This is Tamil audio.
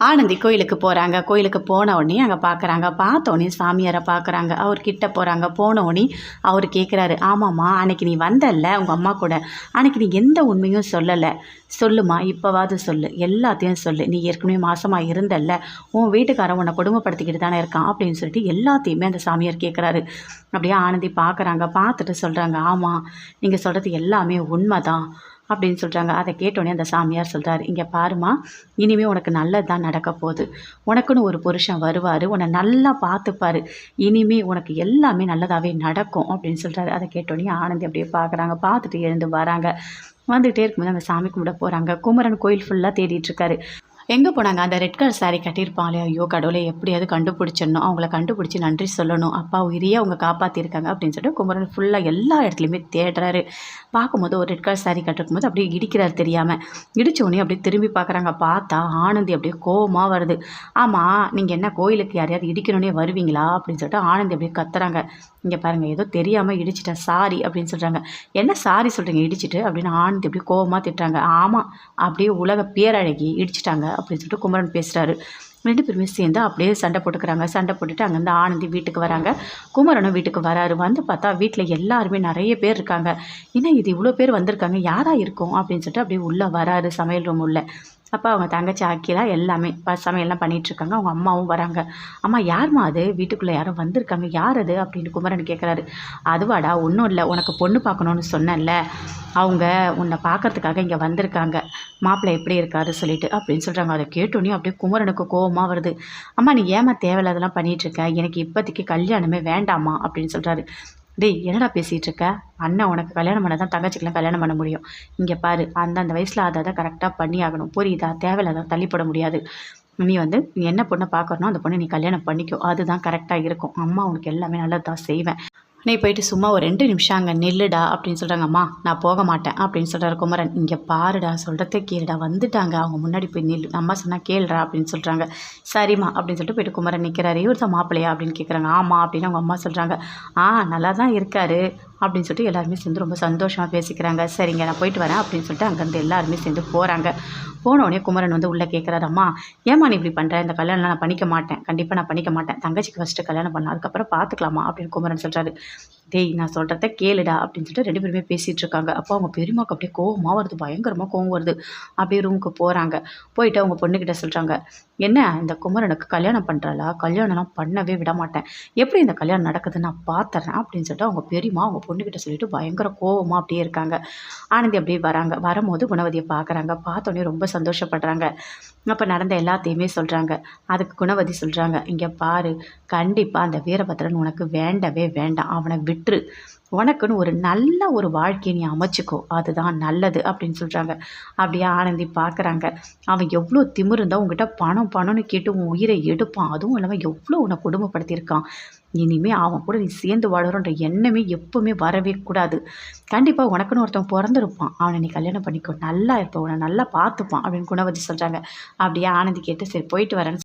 ஆனந்தி கோயிலுக்கு போகிறாங்க கோயிலுக்கு போன உடனே அங்கே பார்க்குறாங்க பார்த்த உடனே சாமியாரை பார்க்குறாங்க அவர் கிட்ட போகிறாங்க போன உடனே அவர் கேட்குறாரு ஆமாம்மா அன்னைக்கு நீ வந்தல்ல உங்கள் அம்மா கூட. அன்னைக்கு நீ எந்த உண்மையும் சொல்லலை. சொல்லுமா இப்போவாது சொல்லு. எல்லாத்தையும் சொல்லு. நீ ஏற்கனவே மாசமாக இருந்தல்ல. உன் வீட்டுக்காரன் உன்னை கொடுமைப்படுத்திக்கிட்டு தானே இருக்கான் அப்படின்னு சொல்லிட்டு எல்லாத்தையுமே அந்த சாமியார் கேட்குறாரு அப்படியே ஆனந்தி பார்க்குறாங்க பார்த்துட்டு சொல்கிறாங்க ஆமாம் நீங்கள் சொல்கிறது எல்லாமே உண்மை தான் அப்படின்னு சொல்கிறாங்க அதை கேட்டோடனே அந்த சாமியார் சொல்கிறார் இங்கே பாருமா இனிமேல் உனக்கு நல்லது தான் நடக்க போகுது. உனக்குன்னு ஒரு புருஷன் வருவார் உன்னை நல்லா பார்த்துப்பார். இனிமேல் உனக்கு எல்லாமே நல்லதாகவே நடக்கும் அப்படின்னு சொல்கிறாரு அதை கேட்டோடனே ஆனந்தி அப்படியே பார்க்குறாங்க பார்த்துட்டு எழுந்து வராங்க. வந்துகிட்டே இருக்கும்போது அந்த சாமி கும்பிட போகிறாங்க குமரன் கோயில் ஃபுல்லாக தேடிட்டுருக்காரு எங்கே போனாங்க? அந்த ரெட் கலர் saree கட்டியிருப்பாங்களே ஐயோ கடவுளை எப்படியாவது கண்டுபிடிச்சிடணும். அவங்கள கண்டுபிடிச்சி நன்றி சொல்லணும். அப்பா உயிரியே அவங்க காப்பாற்றிருக்காங்க அப்படின்னு சொல்லிட்டு குமரன் ஃபுல்லாக எல்லா இடத்துலையுமே தேடுறாரு. பார்க்கும்போது ஒரு ரெட் கலர் saree கட்டிருக்கும் போது அப்படியே இடிக்கிறார் தெரியாமல் இடிச்சோடனே அப்படியே திரும்பி பார்க்குறாங்க. பார்த்தா ஆனந்தி அப்படியே கோபமாக வருது. ஆமாம் நீங்கள் என்ன கோயிலுக்கு யாரையாவது இடிக்கணுன்னே வருவீங்களா? அப்படின்னு சொல்லிட்டு ஆனந்தி அப்படியே கத்துறாங்க. இங்கே பாருங்கள் ஏதோ தெரியாமல் இடிச்சிட்டேன் சாரி அப்படின்னு சொல்கிறாங்க என்ன சாரி சொல்கிறீங்க இடிச்சிட்டு அப்படின்னு ஆனந்தி அப்படியே கோபமாக திட்டுறாங்க. ஆமாம் அப்படியே உலக பேரழகி இடிச்சிட்டாங்க அப்படின்னு சொல்லிட்டு குமரன் பேசுகிறாரு ரெண்டு பேருமே சேர்ந்து அப்படியே சண்டை போட்டுக்கிறாங்க. சண்டை போட்டுட்டு அங்கேருந்து ஆனந்தி வீட்டுக்கு வராங்க. குமரனும் வீட்டுக்கு வராரு. வந்து பார்த்தா வீட்டில் எல்லாருமே நிறைய பேர் இருக்காங்க. ஏன்னா இது இவ்வளோ பேர் வந்திருக்காங்க? யாராக இருக்கும்? அப்படின்னு சொல்லிட்டு அப்படியே உள்ளே வராரு சமையல் ரூம் உள்ள. அப்போ அவங்க தங்கச்சி ஆக்கிலா எல்லாமே ப சமையல்லாம் பண்ணிகிட்ருக்காங்க அவங்க அம்மாவும் வராங்க. அம்மா யாரும்மா அது? வீட்டுக்குள்ளே யாரும் வந்திருக்காங்க. யார் அது? அப்படின்னு குமரன் கேட்குறாரு அதுவாடா ஒன்றும் இல்லை. உனக்கு பொண்ணு பார்க்கணுன்னு சொன்னேன்ல. அவங்க உன்னை பார்க்கறதுக்காக இங்கே வந்திருக்காங்க. மாப்பிள்ளை எப்படி இருக்காரு சொல்லிட்டு அப்படின்னு சொல்கிறாங்க அதை கேட்டோன்னே அப்படியே குமரனுக்கு கோபமாக வருது. அம்மா நீ ஏமா தேவையில்லாதெல்லாம் பண்ணிகிட்ருக்க எனக்கு இப்போதைக்கு கல்யாணமே வேண்டாமா அப்படின்னு சொல்கிறாரு டேய் என்னடா பேசிகிட்டு இருக்க அண்ணன் உனக்கு கல்யாணம் பண்ண தான் தங்கச்சிக்கெலாம் கல்யாணம் பண்ண முடியும். இங்கே பாரு அந்தந்த வயசில் அதை அதை கரெக்டாக பண்ணி ஆகணும் புரியுதா? தேவையில்லாத தள்ளிப்பட முடியாது. நீ வந்து நீ என்ன பொண்ணை பார்க்கறனோ அந்த பொண்ணை நீ கல்யாணம் பண்ணிக்கோ. அதுதான் கரெக்டாக இருக்கும். அம்மா உனக்கு எல்லாமே நல்லது தான் செய்வேன். நீ போயிட்டு சும்மா ஒரு ரெண்டு நிமிஷம் அங்கே நில்லுடா அப்படின்னு சொல்கிறாங்கம்மா நான் போக மாட்டேன் அப்படின்னு சொல்கிறார் குமரன். இங்கே பாருடா சொல்கிறத கேளுடா. வந்துட்டாங்க. அவங்க முன்னாடி போய் நில்லு. அம்மா சொன்னால் கேளுடா அப்படின்னு சொல்கிறாங்க சரிம்மா அப்படின்னு சொல்லிட்டு போயிட்டு குமரன் நிற்கிறாரு இவர் தான் மாப்பிள்ளையா அப்படின்னு கேட்குறாங்க ஆமாம் அப்படின்னு அவங்க அம்மா சொல்கிறாங்க ஆ நல்லா தான் இருக்காரு. அப்படின்னு சொல்லிட்டு எல்லாருமே சேர்ந்து ரொம்ப சந்தோஷமாக பேசிக்கிறாங்க. சரிங்க நான் போயிட்டு வரேன் அப்படின்னு சொல்லிட்டு அங்கேருந்து எல்லாருமே சேர்ந்து போகிறாங்க போனோடனே குமரன் வந்து உள்ளே கேட்குறாரம்மா அம்மா ஏம்மா நீ இப்படி பண்ணுற இந்த கல்யாணம்லாம் நான் பண்ணிக்க மாட்டேன். கண்டிப்பாக நான் பண்ணிக்க மாட்டேன். தங்கச்சிக்கு ஃபஸ்ட்டு கல்யாணம் பண்ண அதுக்கப்புறம் பார்த்துக்கலாமா அப்படின்னு குமரன் சொல்கிறாரு டேய் நான் சொல்கிறத கேளுடா அப்படின்னு சொல்லிட்டு ரெண்டு பேருமே பேசிகிட்டு இருக்காங்க. அப்போ அவங்க பெரியமாக்கு அப்படியே கோவமாக வருது பயங்கரமாக கோவம் வருது. அப்படியே ரூமுக்கு போகிறாங்க போயிட்டு அவங்க பொண்ணுக்கிட்ட சொல்கிறாங்க என்ன இந்த குமரனுக்கு கல்யாணம் பண்ணுறாளா கல்யாணம்லாம் பண்ணவே விட மாட்டேன். எப்படி இந்த கல்யாணம் நடக்குதுன்னு நான் பார்த்துறேன் அப்படின்னு சொல்லிட்டு அவங்க பெரியம்மா அவங்க பொண்ணுக்கிட்ட சொல்லிட்டு பயங்கர கோவமாக அப்படியே இருக்காங்க. ஆனந்தி அப்படியே வராங்க. வரும்போது குணவதியை பார்க்குறாங்க பார்த்தோன்னே ரொம்ப சந்தோஷப்படுறாங்க. அப்போ நடந்த எல்லாத்தையுமே சொல்கிறாங்க அதுக்கு குணவதி சொல்கிறாங்க இங்கே பாரு கண்டிப்பாக அந்த வீரபத்ரன் உனக்கு வேண்டவே வேண்டாம். அவனை விட்டுரு. உனக்குன்னு ஒரு நல்ல ஒரு வாழ்க்கையை நீ அமைச்சிக்கோ. அதுதான் நல்லது அப்படின்னு சொல்கிறாங்க அப்படியே ஆனந்தி பார்க்குறாங்க. அவன் எவ்வளோ திமிரு இருந்தால் உங்ககிட்ட பணம் பணம்னு கேட்டு உன் உயிரை எடுப்பான். அதுவும் இல்லாமல் எவ்வளோ உன்னை கொடுமைப்படுத்தியிருக்கான். இனிமேல் அவன் கூட நீ சேர்ந்து வாழறோன்ற எண்ணமே எப்பவுமே வரவே கூடாது. கண்டிப்பாக உனக்குன்னு ஒருத்தன் பிறந்திருப்பான். அவனை நீ கல்யாணம் பண்ணிக்கோ. நல்லா இருப்பான் உன்னை நல்லா பார்த்துப்பான் அப்படின்னு குணவதி சொல்கிறாங்க அப்படியே ஆனந்தி கேட்டு சரி போயிட்டு வரேன்னு